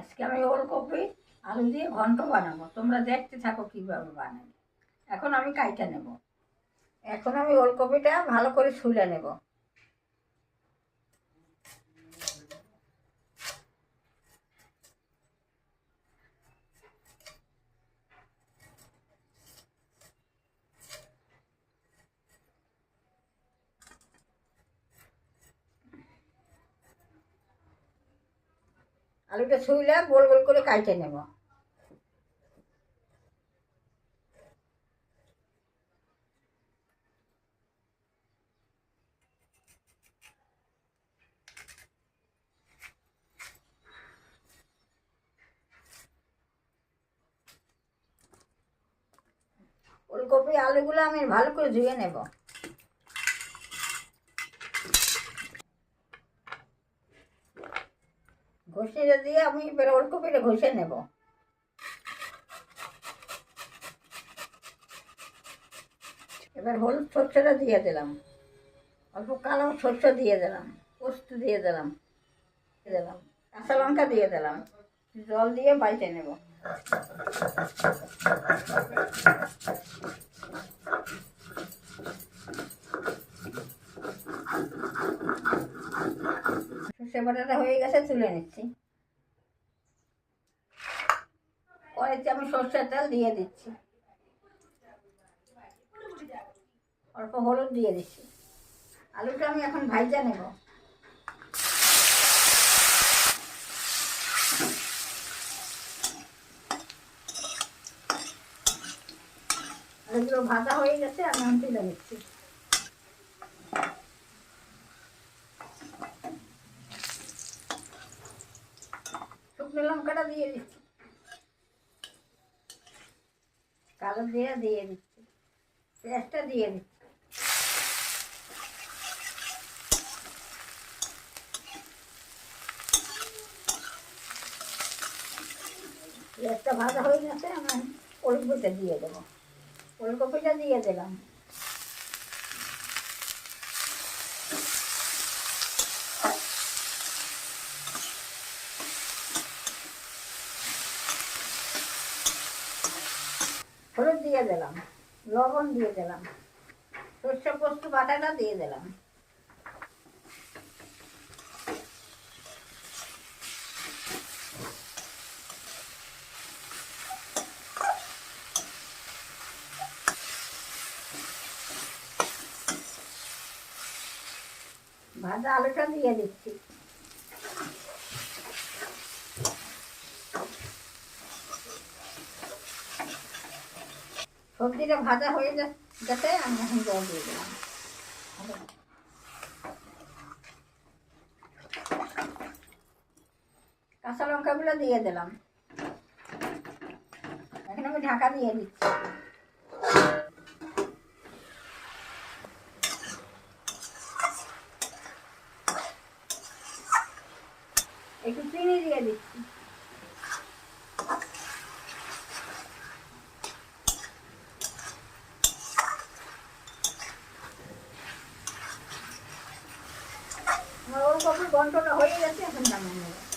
আজকে আমি ওলকপি, আলু দিয়ে ঘন্ট বানাবো। তোমরা দেখতে থাকো কীভাবে বানাই। এখন আমি কাইটা নেব। এখন আমি ওলকপিটা ভালো করে ছুলে নেব। আলুটা ছুইলে গোল গোল করে কাইটে নেব। ফুলকপি আলুগুলো আমি ভালো করে ধুয়ে নেব। ঘষিয়ে দিয়ে আমি এবার ওলকপিটা ঘষে নেব। এবার হলুদ সর্ষেটা দিয়ে দিলাম। অল্প কালো সর্ষ দিয়ে দিলাম, পোস্ত দিয়ে দিলাম দিলাম, কাঁচা লঙ্কা দিয়ে দিলাম, জল দিয়ে বাইটে নেব। সর্ষে বাটাটা হয়ে গেছে, তুলে নিচ্ছি। কড়াইতে আমি সর্ষের তেল দিয়ে দিচ্ছি। অল্প হলুদ দিয়ে দিচ্ছি। আলুটা আমি এখন ভাইজা নেব। আলুগুলো ভাজা হয়ে গেছে, আমি তুলে নিচ্ছি। শুকনো লঙ্কাটা দিয়ে দিচ্ছি। কালো জিরা দিয়ে দিচ্ছি। পেঁয়াজটা দিয়ে দিচ্ছি। পেঁয়াজটা ভাজা হয়ে গেছে, আমি ওলকপিটা দিয়ে দেবো। ওলকপিটা দিয়ে দিলাম হলুদ দিয়ে দিলাম লবণ দিয়ে দিলাম সর্ষে পোস্ত বাটাটা দিয়ে দিলাম। ভাজা আলুটা দিয়ে দিচ্ছি। সবজিটা ভাজা হয়ে যা- গেছে, আমি এখন জল দিয়ে দিলাম। কাঁচা লঙ্কাগুলো দিয়ে দিলাম। এখন আমি ঢাকা দিয়ে দিচ্ছি। একটু চিনি দিয়ে দিচ্ছি। আমার ওলকপির হয়ে গেছে এখন নামিয়ে নেব